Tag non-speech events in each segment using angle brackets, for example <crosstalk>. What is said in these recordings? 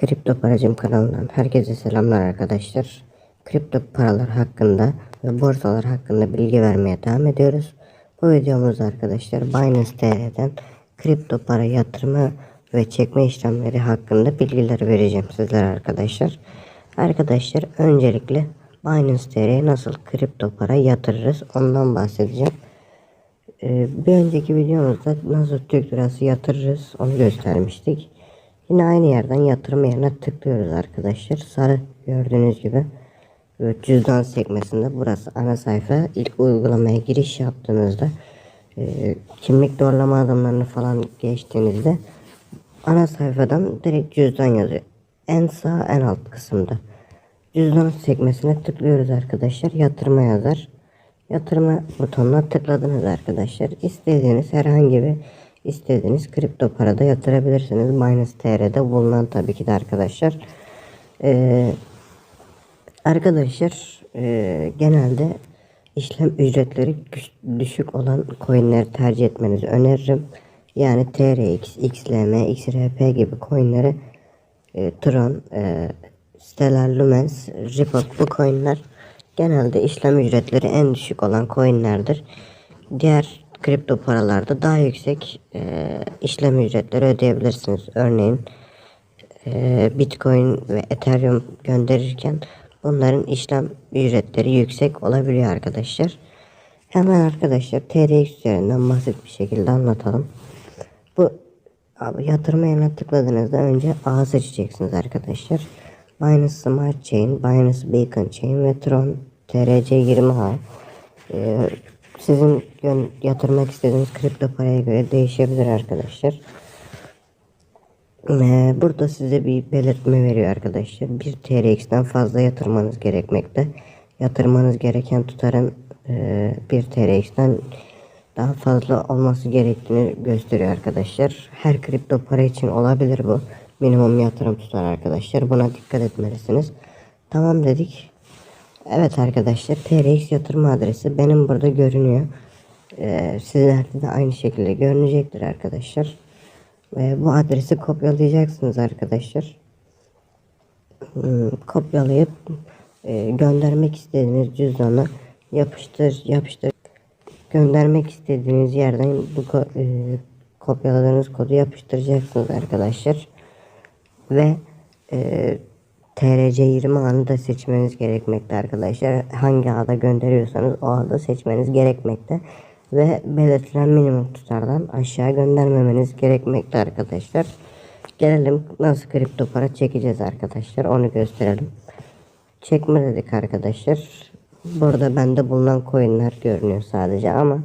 Kripto Paracım kanalından herkese selamlar arkadaşlar. Kripto paralar hakkında ve borsalar hakkında bilgi vermeye devam ediyoruz. Bu videomuzda arkadaşlar Binance TR'den kripto para yatırımı ve çekme işlemleri hakkında bilgiler vereceğim sizlere arkadaşlar. Arkadaşlar öncelikle Binance TR'ye nasıl kripto para yatırırız ondan bahsedeceğim. Ee, bir önceki videomuzda nasıl Türk lirası yatırırız onu göstermiştik. Yine aynı yerden yatırım yerine tıklıyoruz arkadaşlar. Sarı gördüğünüz gibi cüzdan sekmesinde burası ana sayfa. İlk uygulamaya giriş yaptığınızda e, kimlik doğrulama adımlarını falan geçtiğinizde ana sayfadan direkt cüzdan yazıyor. En sağ en alt kısımda. Cüzdan sekmesine tıklıyoruz arkadaşlar. Yatırma yazar. Yatırma butonuna tıkladınız arkadaşlar. İstediğiniz herhangi bir istediğiniz kripto parada yatırabilirsiniz. Binance TR'de bulunan tabii ki de arkadaşlar. Ee, arkadaşlar e, genelde işlem ücretleri düşük olan coinleri tercih etmenizi öneririm. Yani TRX, XLM, XRP gibi coinleri e, Tron, e, Stellar Lumens, Ripple bu coinler genelde işlem ücretleri en düşük olan coinlerdir. Diğer kripto paralarda daha yüksek e, işlem ücretleri ödeyebilirsiniz. Örneğin e, Bitcoin ve Ethereum gönderirken bunların işlem ücretleri yüksek olabiliyor arkadaşlar. Hemen arkadaşlar TRX üzerinden basit bir şekilde anlatalım. Bu abi yatırma yerine tıkladığınızda önce A seçeceksiniz arkadaşlar. Binance Smart Chain, Binance Beacon Chain ve Tron TRC20A. Ee, sizin yatırmak istediğiniz kripto paraya göre değişebilir arkadaşlar. Ee, burada size bir belirtme veriyor arkadaşlar. Bir TRX'den fazla yatırmanız gerekmekte. Yatırmanız gereken tutarın e, bir TRX'den daha fazla olması gerektiğini gösteriyor arkadaşlar. Her kripto para için olabilir bu. Minimum yatırım tutar arkadaşlar. Buna dikkat etmelisiniz. Tamam dedik. Evet arkadaşlar TRX yatırım adresi benim burada görünüyor. Ee, sizlerde de aynı şekilde görünecektir arkadaşlar. Ve bu adresi kopyalayacaksınız arkadaşlar. Hmm, kopyalayıp e, göndermek istediğiniz cüzdana yapıştır yapıştır göndermek istediğiniz yerden bu e, kopyaladığınız kodu yapıştıracaksınız arkadaşlar ve e, TRC20 ağını da seçmeniz gerekmekte arkadaşlar. Hangi ağda gönderiyorsanız o ağda seçmeniz gerekmekte. Ve belirtilen minimum tutardan aşağı göndermemeniz gerekmekte arkadaşlar. Gelelim nasıl kripto para çekeceğiz arkadaşlar onu gösterelim. Çekme dedik arkadaşlar. Burada bende bulunan coinler görünüyor sadece ama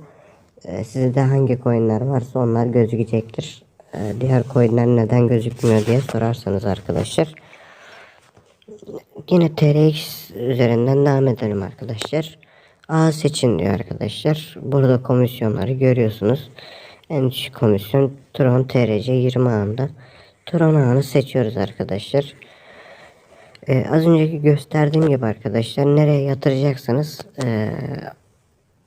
e, sizde hangi coinler varsa onlar gözükecektir. E, diğer coinler neden gözükmüyor diye sorarsanız arkadaşlar. Yine TRX üzerinden devam edelim arkadaşlar. A seçin diyor arkadaşlar. Burada komisyonları görüyorsunuz. En düşük komisyon Tron TRC 20 anda. Tron ağını seçiyoruz arkadaşlar. Ee, az önceki gösterdiğim gibi arkadaşlar nereye yatıracaksanız ee,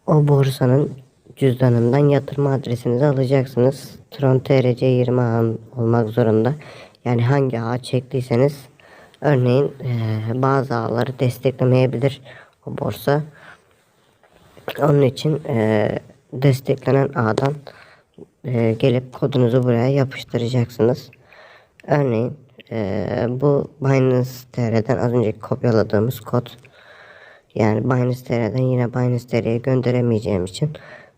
o borsanın cüzdanından yatırma adresinizi alacaksınız. Tron TRC 20 ağ olmak zorunda. Yani hangi ağ çektiyseniz örneğin ee, bazı ağları desteklemeyebilir o borsa. Onun için ee, desteklenen ağdan ee, gelip kodunuzu buraya yapıştıracaksınız. Örneğin bu Binance TR'den az önce kopyaladığımız kod. Yani Binance TR'den yine Binance TR'ye gönderemeyeceğim için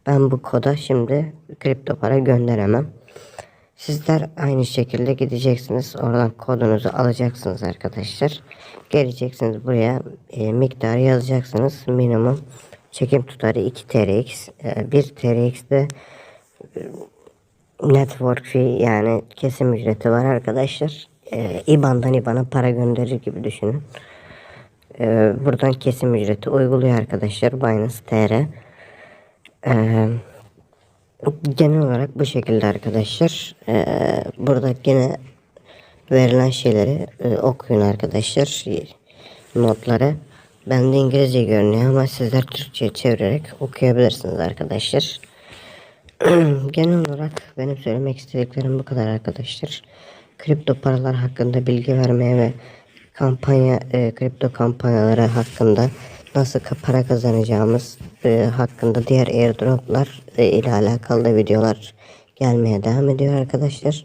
ben bu koda şimdi kripto para gönderemem. Sizler aynı şekilde gideceksiniz. Oradan kodunuzu alacaksınız arkadaşlar. Geleceksiniz buraya e, miktarı yazacaksınız. Minimum çekim tutarı 2 TRX. E, 1 TRX'de network fee yani kesim ücreti var arkadaşlar. E, IBAN'dan IBAN'a para gönderir gibi düşünün. E, buradan kesim ücreti uyguluyor arkadaşlar Binance TR. E, genel olarak bu şekilde arkadaşlar. E, burada gene verilen şeyleri e, okuyun arkadaşlar. Notları. Bende İngilizce görünüyor ama sizler Türkçe çevirerek okuyabilirsiniz arkadaşlar. <clears throat> Genel olarak benim söylemek istediklerim bu kadar arkadaşlar. kripto paralar hakkında bilgi vermeye ve kampanya e, kripto kampanyaları hakkında nasıl para kazanacağımız e, hakkında diğer airdroplar e, ile alakalı da videolar gelmeye devam ediyor arkadaşlar.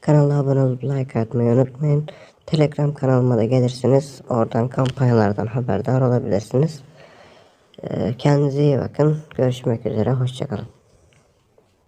Kanala abone olup like atmayı unutmayın. Telegram kanalıma da gelirsiniz. Oradan kampanyalardan haberdar olabilirsiniz. E, kendinize iyi bakın. Görüşmek üzere. Hoşçakalın.